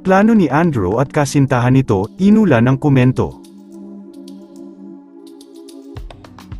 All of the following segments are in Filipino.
Plano ni Andrew at kasintahan nito, inula ng komento.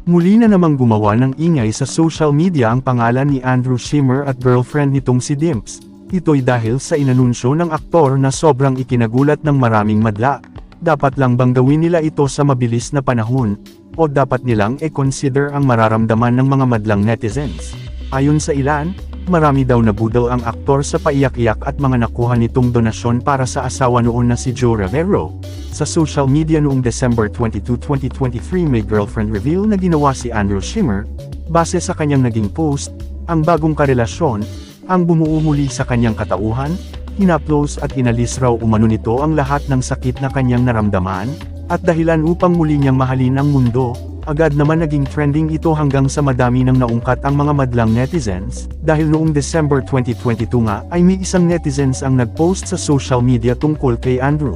Muli na namang gumawa ng ingay sa social media ang pangalan ni Andrew Shimmer at girlfriend nitong si Dimps. Ito'y dahil sa inanunsyo ng aktor na sobrang ikinagulat ng maraming madla. Dapat lang bang gawin nila ito sa mabilis na panahon? O dapat nilang e-consider ang mararamdaman ng mga madlang netizens? Ayon sa ilan, marami daw nabudol ang aktor sa paiyak-iyak at mga nakuha nitong donasyon para sa asawa noon na si Joe Rivero. Sa social media noong December 22, 2023 may girlfriend reveal na ginawa si Andrew Shimmer, base sa kanyang naging post, ang bagong karelasyon, ang bumuo muli sa kanyang katauhan, hinaplos at inalis raw umano nito ang lahat ng sakit na kanyang naramdaman, at dahilan upang muli niyang mahalin ang mundo, agad naman naging trending ito hanggang sa madami nang naungkat ang mga madlang netizens, dahil noong December 2022 nga ay may isang netizens ang nagpost sa social media tungkol kay Andrew.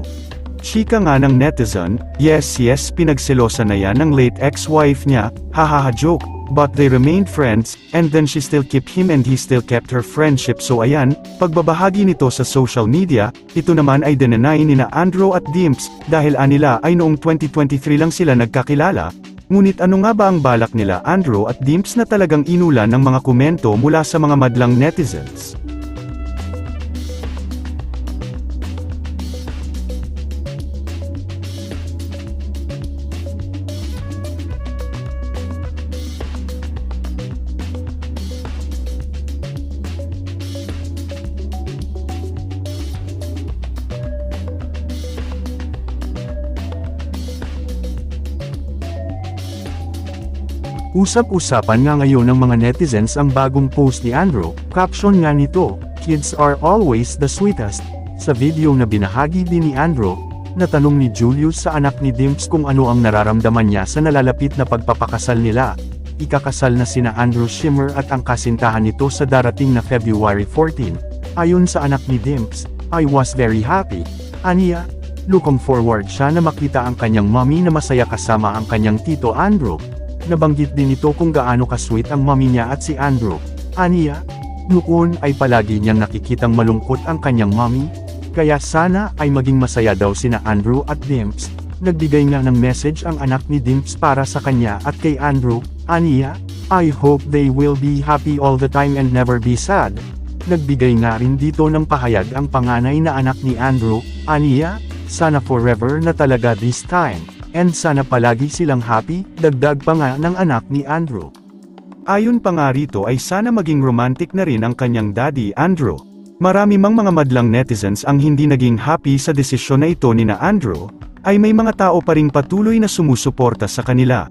Chika nga ng netizen, yes yes pinagselosa na yan ng late ex-wife niya, hahaha joke, but they remained friends, and then she still kept him and he still kept her friendship so ayan, pagbabahagi nito sa social media, ito naman ay dinenay ni na Andrew at Dimps, dahil anila ay noong 2023 lang sila nagkakilala, ngunit ano nga ba ang balak nila Andrew at Dimps na talagang inulan ng mga komento mula sa mga madlang netizens? Usap-usapan nga ngayon ng mga netizens ang bagong post ni Andrew, caption nga nito, Kids are always the sweetest. Sa video na binahagi din ni Andrew, natanong ni Julius sa anak ni Dimps kung ano ang nararamdaman niya sa nalalapit na pagpapakasal nila. Ikakasal na sina Andrew Shimmer at ang kasintahan nito sa darating na February 14. Ayon sa anak ni Dimps, I was very happy. Aniya, looking forward siya na makita ang kanyang mommy na masaya kasama ang kanyang tito Andrew. Nabanggit din ito kung gaano ka-sweet ang mommy niya at si Andrew. Aniya, noon ay palagi niyang nakikitang malungkot ang kanyang mommy, kaya sana ay maging masaya daw sina Andrew at Dimps. Nagbigay nga ng message ang anak ni Dimps para sa kanya at kay Andrew, Aniya, I hope they will be happy all the time and never be sad. Nagbigay nga rin dito ng pahayag ang panganay na anak ni Andrew, Aniya, sana forever na talaga this time. And sana palagi silang happy, dagdag pa nga ng anak ni Andrew. Ayon pa nga rito ay sana maging romantic na rin ang kanyang daddy Andrew. Marami mang mga madlang netizens ang hindi naging happy sa desisyon na ito ni na Andrew, ay may mga tao pa ring patuloy na sumusuporta sa kanila.